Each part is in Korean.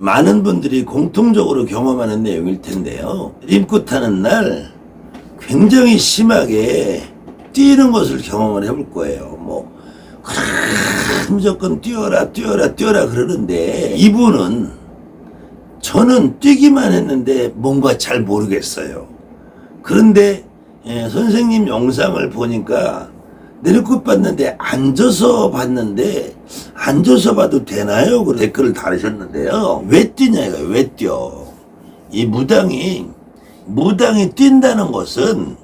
많은 분들이 공통적으로 경험하는 내용일 텐데요. 림프 타는 날 굉장히 심하게 뛰는 것을 경험을 해볼 거예요. 뭐, 무조건 뛰어라, 뛰어라, 뛰어라 그러는데 이분은 저는 뛰기만 했는데 뭔가 잘 모르겠어요. 그런데 예, 선생님 영상을 보니까 내리꽃 봤는데 앉아서 봤는데 앉아서 봐도 되나요? 그 댓글을 달으셨는데요. 왜 뛰냐 이거예요. 왜 뛰어? 이 무당이 무당이 뛴다는 것은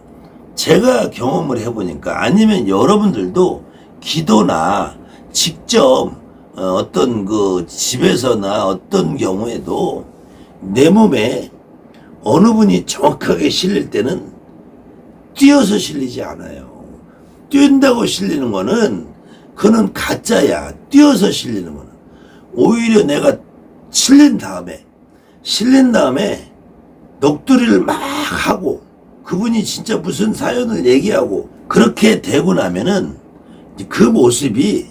제가 경험을 해보니까 아니면 여러분들도 기도나 직접 어, 어떤 그 집에서나 어떤 경우에도 내 몸에 어느 분이 정확하게 실릴 때는 뛰어서 실리지 않아요. 뛴다고 실리는 거는 그는 가짜야. 뛰어서 실리는 거는. 오히려 내가 실린 다음에 실린 다음에 넋두리를 막 하고 그분이 진짜 무슨 사연을 얘기하고 그렇게 되고 나면은 그 모습이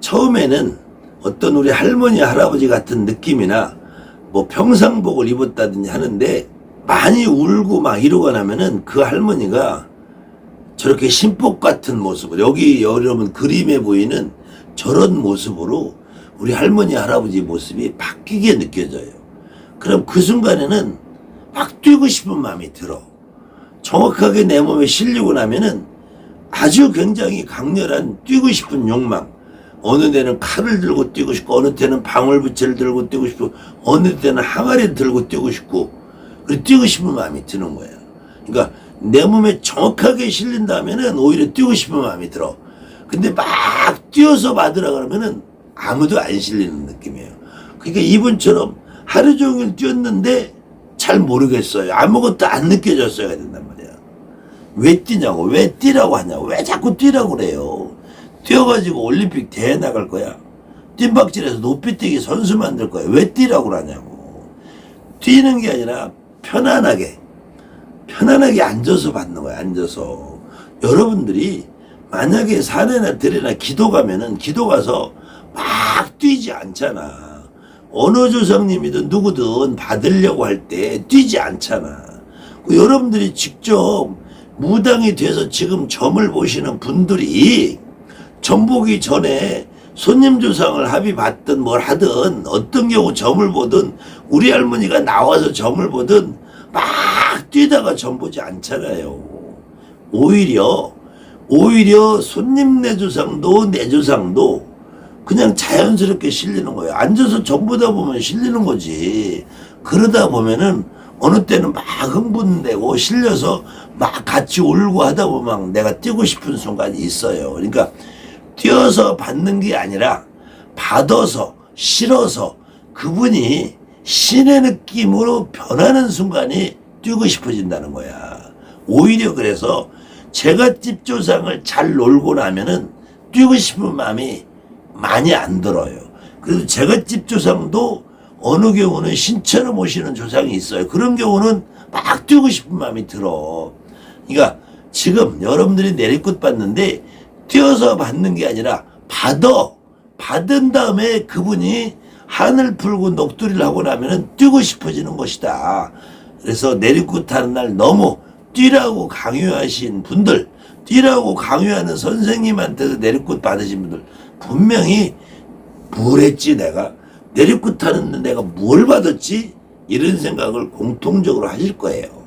처음에는 어떤 우리 할머니 할아버지 같은 느낌이나 뭐 평상복을 입었다든지 하는데 많이 울고 막 이러고 나면은 그 할머니가 저렇게 신복 같은 모습을 여기 여러분 그림에 보이는 저런 모습으로 우리 할머니 할아버지 모습이 바뀌게 느껴져요. 그럼 그 순간에는 막 뛰고 싶은 마음이 들어. 정확하게 내 몸에 실리고 나면은 아주 굉장히 강렬한 뛰고 싶은 욕망. 어느 때는 칼을 들고 뛰고 싶고, 어느 때는 방울부채를 들고 뛰고 싶고, 어느 때는 항아리를 들고 뛰고 싶고, 그리고 뛰고 싶은 마음이 드는 거예요. 그러니까 내 몸에 정확하게 실린다면은 오히려 뛰고 싶은 마음이 들어. 근데 막 뛰어서 받으라 그러면은 아무도 안 실리는 느낌이에요. 그러니까 이분처럼 하루 종일 뛰었는데 잘 모르겠어요. 아무것도 안 느껴졌어야 된단 말이야. 왜 뛰냐고, 왜 뛰라고 하냐고, 왜 자꾸 뛰라고 그래요. 뛰어가지고 올림픽 대회 나갈 거야. 뜀박질에서 높이 뛰기 선수 만들 거야. 왜 뛰라고 그러냐고. 뛰는 게 아니라 편안하게, 편안하게 앉아서 받는 거야, 앉아서. 여러분들이 만약에 산에나 들이나 기도 가면은 기도 가서 막 뛰지 않잖아. 어느 조상님이든 누구든 받으려고 할 때 뛰지 않잖아. 그 여러분들이 직접 무당이 돼서 지금 점을 보시는 분들이 점 보기 전에 손님 조상을 합의 받든 뭘 하든 어떤 경우 점을 보든 우리 할머니가 나와서 점을 보든 막 뛰다가 점 보지 않잖아요. 오히려 오히려 손님 내 조상도 내 조상도 그냥 자연스럽게 실리는 거예요. 앉아서 전보다 보면 실리는 거지. 그러다 보면은 어느 때는 막 흥분되고 실려서 막 같이 울고 하다 보면 내가 뛰고 싶은 순간이 있어요. 그러니까 뛰어서 받는 게 아니라 받아서 실어서 그분이 신의 느낌으로 변하는 순간이 뛰고 싶어진다는 거야. 오히려 그래서 제갓집 조상을 잘 놀고 나면은 뛰고 싶은 마음이 많이 안 들어요. 그래서 제갓집 조상도 어느 경우는 신처럼 오시는 조상이 있어요. 그런 경우는 막 뛰고 싶은 마음이 들어. 그러니까 지금 여러분들이 내리꽃 받는데 뛰어서 받는 게 아니라 받아. 받은 다음에 그분이 하늘 풀고 녹두리를 하고 나면은 뛰고 싶어지는 것이다. 그래서 내리꽃 하는 날 너무 뛰라고 강요하신 분들, 뛰라고 강요하는 선생님한테서 내리꽃 받으신 분들, 분명히 뭘 했지 내가? 내리꽃 하는데 내가 뭘 받았지? 이런 생각을 공통적으로 하실 거예요.